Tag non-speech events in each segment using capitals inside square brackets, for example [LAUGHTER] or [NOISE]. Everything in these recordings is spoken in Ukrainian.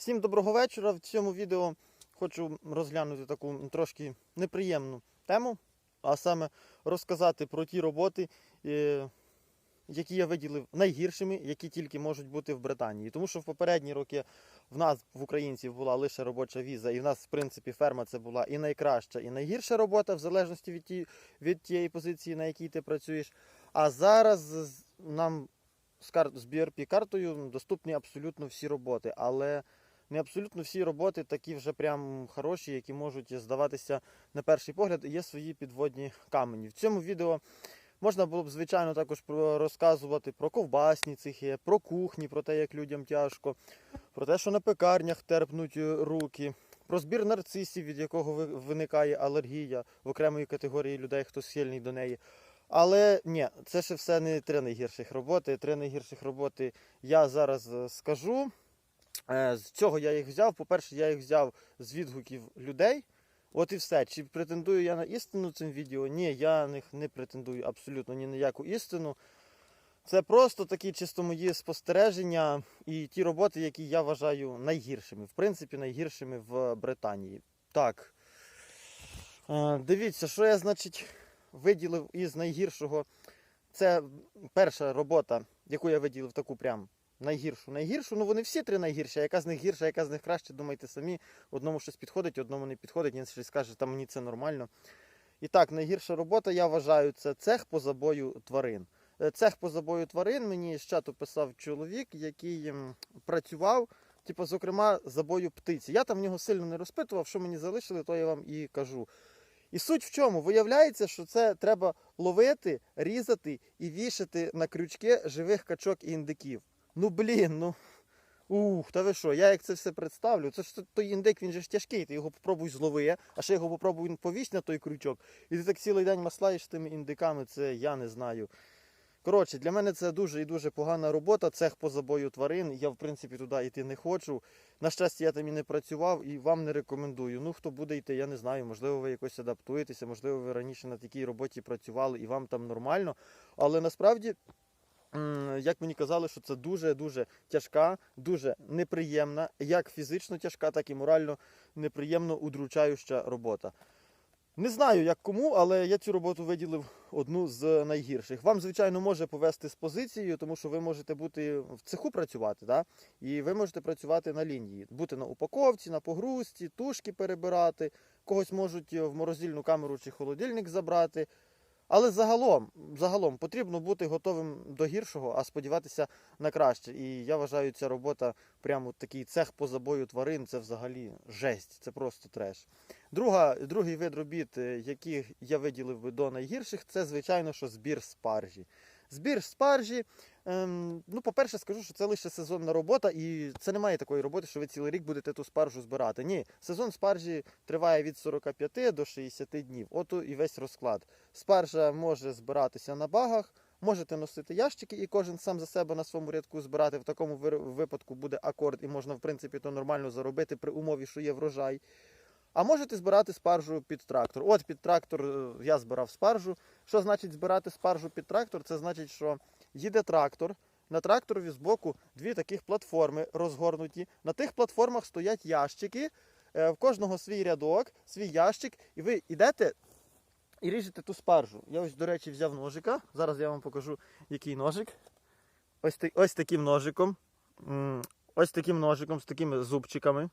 Всім доброго вечора. В цьому відео хочу розглянути таку трошки неприємну тему, а саме розказати про ті роботи, е, які я виділив найгіршими, які тільки можуть бути в Британії. Тому що в попередні роки в нас, в українців, була лише робоча віза, і в нас, в принципі, ферма це була і найкраща, і найгірша робота, в залежності від, ті, від тієї позиції, на якій ти працюєш. А зараз нам з, кар... з BRP картою доступні абсолютно всі роботи, але не абсолютно всі роботи такі вже прям хороші, які можуть здаватися на перший погляд. Є свої підводні камені. В цьому відео можна було б, звичайно, також розказувати про ковбасні цехи, про кухні, про те, як людям тяжко, про те, що на пекарнях терпнуть е, руки. Про збір нарцисів, від якого виникає алергія в окремої категорії людей, хто схильний до неї. Але ні, це ще все не три найгірших роботи. Три найгірших роботи я зараз е, скажу. Е, З чого я їх взяв? По-перше, я їх взяв з відгуків людей. От і все. Чи претендую я на істину цим відео? Ні, я них не претендую абсолютно ні на яку істину. Це просто такі чисто мої спостереження і ті роботи, які я вважаю найгіршими. В принципі, найгіршими в Британії. Так. Е, Дивіться, що я, значить, виділив із найгіршого. Це перша робота, яку я виділив таку прям найгіршу. Найгіршу, ну вони всі три найгірші, а яка з них гірша, яка з них краще, думайте самі. Одному щось підходить, одному не підходить, щось скаже, там мені це нормально. І так, найгірша робота, я вважаю, це цех по забою тварин. Е, Цех по забою тварин мені з чату писав чоловік, який працював, типу, зокрема, забою птиці. Я там в нього сильно не розпитував, що мені залишили, то я вам і кажу. І суть в чому? Виявляється, що це треба ловити, різати і вішати на крючки живих качок і індиків. Ну блін, ну. Ух, та ви що, я як це все представлю? Це ж той індик, він же ж тяжкий, ти його попробуй злови, а ще його попробуй повісь на той крючок. І ти так цілий день маслаєш тими індиками, це я не знаю. Коротше, для мене це дуже і дуже погана робота. Цех по забою тварин. Я, в принципі, туди йти не хочу. На щастя, я там і не працював і вам не рекомендую. Ну, хто буде йти, я не знаю. Можливо, ви якось адаптуєтеся, можливо, ви раніше на такій роботі працювали і вам там нормально. Але насправді, як мені казали, що це дуже-дуже тяжка, дуже неприємна, як фізично тяжка, так і морально неприємно удручаюча робота. Не знаю, як кому, але я цю роботу виділив одну з найгірших. Вам, звичайно, може повести з позицією, тому що ви можете бути в цеху працювати, да? і ви можете працювати на лінії, бути на упаковці, на погрузці, тушки перебирати, когось можуть в морозильну камеру чи холодильник забрати. Але загалом, загалом потрібно бути готовим до гіршого, а сподіватися на краще. І я вважаю, ця робота, прямо такий цех по забою тварин, це взагалі жесть, це просто треш. Друга, другий вид робіт, е, який я виділив би до найгірших, це, звичайно, що збір спаржі. Збір спаржі, ем, ну, по-перше, скажу, що це лише сезонна робота, і це немає такої роботи, що ви цілий рік будете ту спаржу збирати. Ні, сезон спаржі триває від 45 до 60 днів. От і весь розклад. Спаржа може збиратися на багах, можете носити ящики і кожен сам за себе на своєму рядку збирати. В такому випадку буде акорд, і можна, в принципі, то нормально заробити при умові, що є врожай. А можете збирати спаржу під трактор. От під трактор е, я збирав спаржу. Що значить збирати спаржу під трактор? Це значить, що їде трактор. На тракторові збоку дві таких платформи розгорнуті. На тих платформах стоять ящики. е, В кожного свій рядок, свій ящик, і ви йдете і ріжете ту спаржу. Я ось, до речі, взяв ножика. Зараз я вам покажу, який ножик. Ось, ось таким ножиком. Ось таким ножиком з такими зубчиками.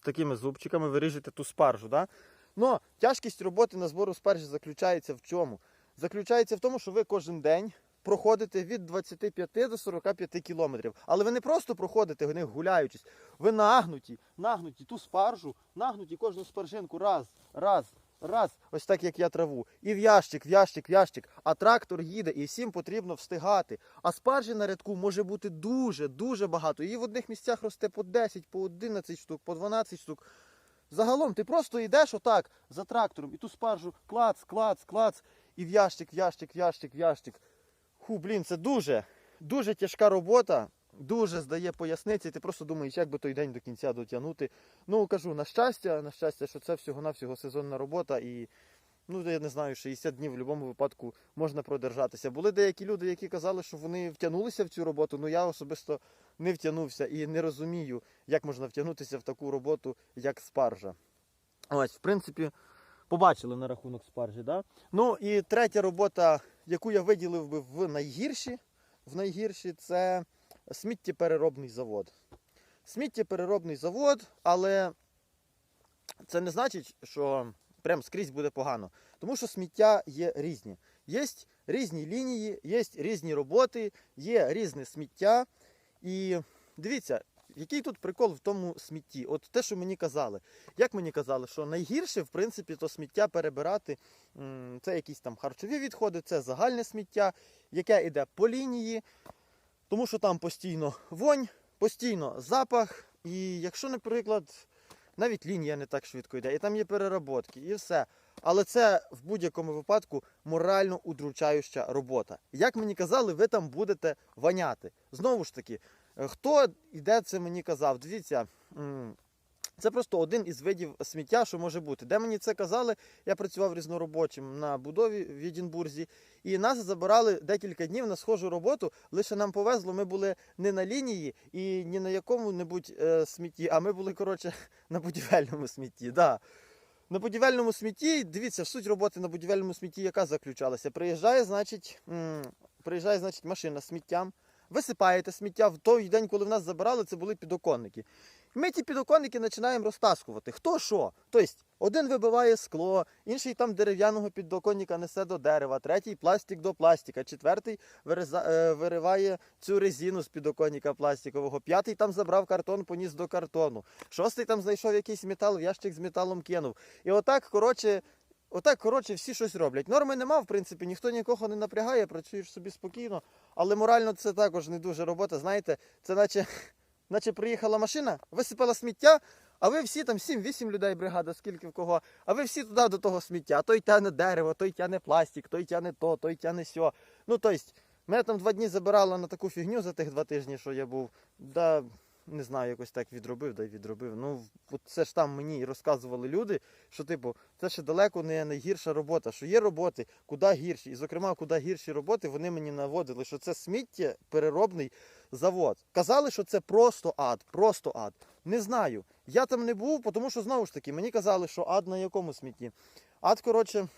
З такими зубчиками виріжете ту спаржу. Да? Но тяжкість роботи на збору спаржі заключається в чому? Заключається в тому, що ви кожен день проходите від 25 до 45 кілометрів. Але ви не просто проходите в них гуляючись. Ви нагнуті, нагнуті ту спаржу, нагнуті кожну спаржинку раз, раз, раз, ось так як я траву. І в ящик, в ящик, в ящик. А трактор їде, і всім потрібно встигати. А спаржі на рядку може бути дуже, дуже багато. Її в одних місцях росте по 10, по 11 штук, по 12 штук. Загалом ти просто йдеш отак за трактором і ту спаржу клац, клац, клац, і в ящик, в ящик, в ящик, в ящик. Ху, блін, це дуже, дуже тяжка робота, дуже здає поясниці. Ти просто думаєш, як би той день до кінця дотягнути. Ну, кажу, на щастя, на щастя, що це всього-навсього сезонна робота і. Ну, я не знаю, 60 днів в будь-якому випадку можна продержатися. Були деякі люди, які казали, що вони втягнулися в цю роботу. Ну я особисто не втягнувся і не розумію, як можна втягнутися в таку роботу, як спаржа. Ось, в принципі, побачили на рахунок спаржі. Да? Ну і третя робота, яку я виділив би в найгірші, в найгірші це сміттєпереробний завод. Сміттєпереробний завод, але це не значить, що прям скрізь буде погано. Тому що сміття є різні. Є різні лінії, є різні роботи, є різне сміття. І дивіться, який тут прикол в тому смітті? От те, що мені казали. Як мені казали, що найгірше, в принципі, то сміття перебирати. Це якісь там харчові відходи, це загальне сміття, яке йде по лінії, тому що там постійно вонь, постійно запах. І якщо, наприклад, навіть лінія не так швидко йде, і там є переработки, і все. Але це в будь-якому випадку морально удручаюча робота. Як мені казали, ви там будете воняти. Знову ж таки, е, хто іде це мені казав? Дивіться, це просто один із видів сміття, що може бути. Де мені це казали, я працював різноробочим на будові в Єдінбурзі, і нас забирали декілька днів на схожу роботу. Лише нам повезло, ми були не на лінії і ні на якому-небудь е, смітті, а ми були, коротше, [LAUGHS] на будівельному смітті. Да. На будівельному смітті, дивіться, суть роботи на будівельному смітті, яка заключалася. Приїжджає, значить, м, приїжджає, значить, машина з сміттям. Висипаєте сміття в той день, коли в нас забирали, це були підоконники. Ми ті підоконники починаємо розтаскувати. Хто що? Тобто, один вибиває скло, інший там дерев'яного підоконника несе до дерева, третій пластик до пластика, четвертий е, вириває цю резину з підоконника пластикового, п'ятий там забрав картон, поніс до картону, шостий там знайшов якийсь метал, в ящик з металом кинув. І отак, коротше, отак, коротше, всі щось роблять. Норми нема, в принципі, ніхто нікого не напрягає, працюєш собі спокійно, але морально це також не дуже робота. Знаєте, це наче, наче приїхала машина, висипала сміття. А ви всі там 7-8 людей бригада, скільки в кого, а ви всі туди до того сміття. Той тяне дерево, той тяне пластик, той тяне то, той тяне сьо. Ну, тобто, мене там два дні забирало на таку фігню за тих два тижні, що я був. Да, не знаю, якось так відробив, да й відробив. Ну, от це ж там мені розказували люди, що, типу, це ще далеко не найгірша робота, що є роботи куди гірші. І, зокрема, куди гірші роботи вони мені наводили, що це сміття переробний завод. Казали, що це просто ад, просто ад. Не знаю. Я там не був, тому що знову ж таки мені казали, що ад на якому смітті. Ад, коротше,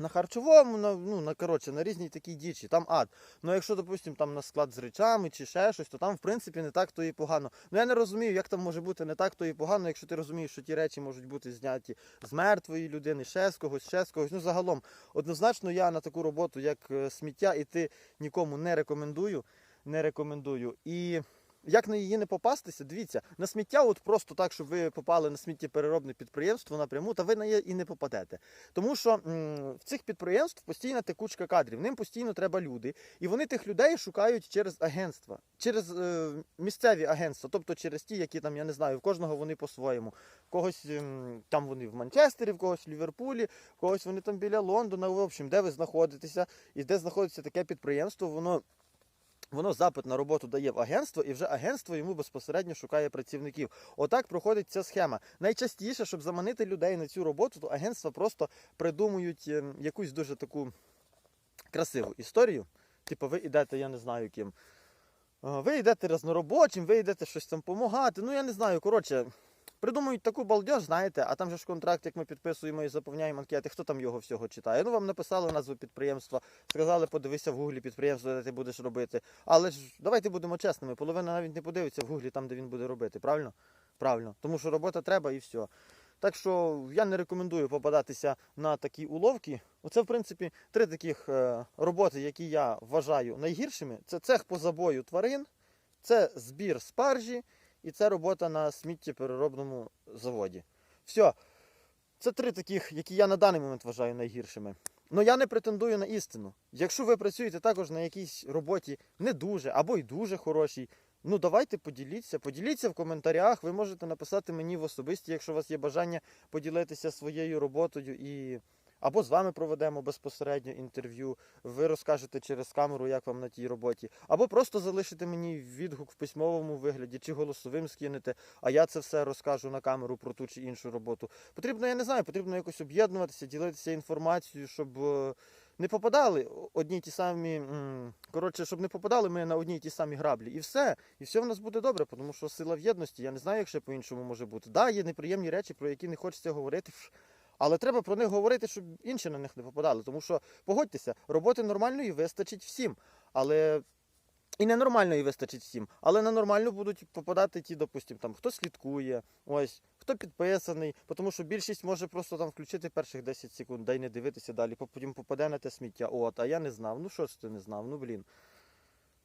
на харчовому, на, ну, на, коротше, на різній такій дічі, там ад. Ну якщо, допустимо, там на склад з речами чи ще щось, то там, в принципі, не так то і погано. Ну я не розумію, як там може бути не так то і погано, якщо ти розумієш, що ті речі можуть бути зняті з мертвої людини, ще з когось, ще з когось. Ну, загалом, однозначно, я на таку роботу, як е, сміття, іти нікому не рекомендую. Не рекомендую. І як на її не попастися, дивіться, на сміття, от просто так, щоб ви попали на сміттєпереробне підприємство напряму, та ви на неї і не попадете. Тому що м, в цих підприємств постійна текучка кадрів, ним постійно треба люди, і вони тих людей шукають через агентства, через е, місцеві агентства, тобто через ті, які там, я не знаю, в кожного вони по-своєму. Когось ем, там вони в Манчестері, в когось в Ліверпулі, в когось вони там біля Лондона. В общем, де ви знаходитеся і де знаходиться таке підприємство, воно Воно запит на роботу дає в агентство, і вже агентство йому безпосередньо шукає працівників. Отак проходить ця схема. Найчастіше, щоб заманити людей на цю роботу, то агентства просто придумують ем, якусь дуже таку красиву історію. Типу, ви йдете, я не знаю ким. Е, Ви йдете різноробочим, ви йдете щось там допомагати. Ну я не знаю. Коротше, придумують таку балдеж, знаєте, а там же ж контракт, як ми підписуємо і заповняємо анкети, хто там його всього читає. Ну вам написали назву підприємства, сказали, подивися в гуглі підприємство, де ти будеш робити. Але ж давайте будемо чесними, половина навіть не подивиться в гуглі там, де він буде робити, правильно? Правильно. Тому що робота треба і все. Так що я не рекомендую попадатися на такі уловки. Оце, в принципі, три таких е, роботи, які я вважаю найгіршими. Це цех по забою тварин, це збір спаржі і це робота на сміттєпереробному заводі. Все. Це три таких, які я на даний момент вважаю найгіршими. Ну я не претендую на істину. Якщо ви працюєте також на якійсь роботі не дуже або й дуже хорошій, ну давайте поділіться. Поділіться в коментарях. Ви можете написати мені в особисті, якщо у вас є бажання поділитися своєю роботою і. Або з вами проведемо безпосередньо інтерв'ю, ви розкажете через камеру, як вам на тій роботі, або просто залишите мені відгук в письмовому вигляді чи голосовим скинете, а я це все розкажу на камеру про ту чи іншу роботу. Потрібно, я не знаю, потрібно якось об'єднуватися, ділитися інформацією, щоб е, не попадали одні ті самі. Коротше, щоб не попадали ми на одні ті самі граблі. І все. І все в нас буде добре, тому що сила в єдності, я не знаю, як ще по-іншому може бути. Да, є неприємні речі, про які не хочеться говорити. Але треба про них говорити, щоб інші на них не попадали. Тому що, погодьтеся, роботи нормальної вистачить всім. Але і ненормальної вистачить всім. Але на нормальну будуть попадати ті, допустим, там хто слідкує, ось, хто підписаний, тому що більшість може просто там включити перших 10 секунд, да й не дивитися далі, потім попаде на те сміття. От, а я не знав. Ну що ж ти не знав? Ну блін.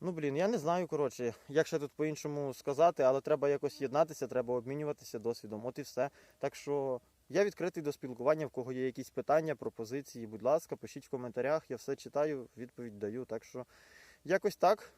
Ну блін, я не знаю, коротше, як ще тут по-іншому сказати, але треба якось єднатися, треба обмінюватися досвідом. От і все. Так що я відкритий до спілкування, в кого є якісь питання, пропозиції, будь ласка, пишіть в коментарях, я все читаю, відповідь даю. Так що якось так.